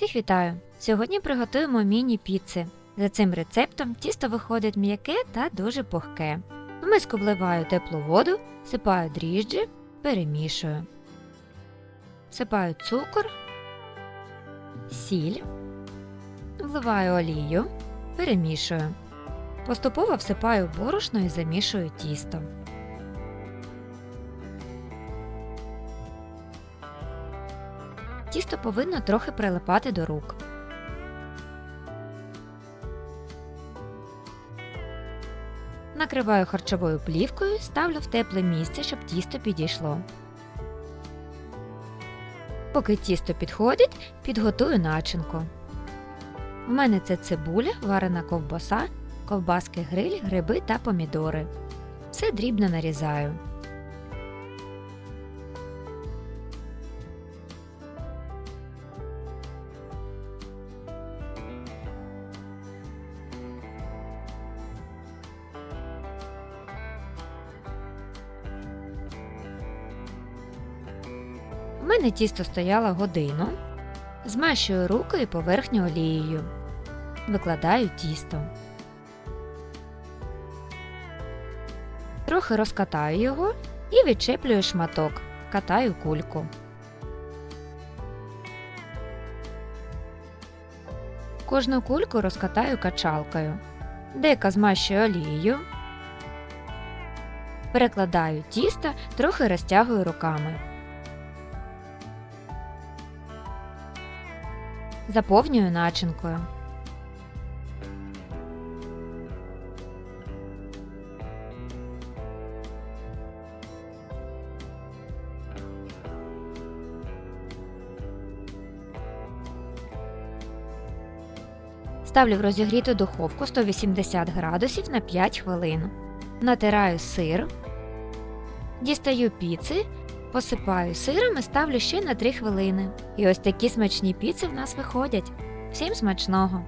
Всіх вітаю! Сьогодні приготуємо міні-піци. За цим рецептом тісто виходить м'яке та дуже пухке. В миску вливаю теплу воду, сипаю дріжджі, перемішую. Сипаю цукор, сіль, вливаю олію, перемішую. Поступово всипаю борошно і замішую тісто. Тісто повинно трохи прилипати до рук. Накриваю харчовою плівкою, ставлю в тепле місце, щоб тісто підійшло. Поки тісто підходить, підготую начинку. У мене це цибуля, варена ковбаса, ковбаски гриль, гриби та помідори. Все дрібно нарізаю. Мене тісто стояло годину. Змащую руки і поверхню олією. Викладаю тісто. Трохи розкатаю його і відчеплюю шматок. Катаю кульку. Кожну кульку розкатаю качалкою. Дека змащую олією. Перекладаю тісто, трохи розтягую руками. Заповнюю начинкою. Ставлю в розігріту духовку 180 градусів на 5 хвилин. Натираю сир. Дістаю піци, посипаю сиром і ставлю ще на 3 хвилини. І ось такі смачні піци в нас виходять. Всім смачного!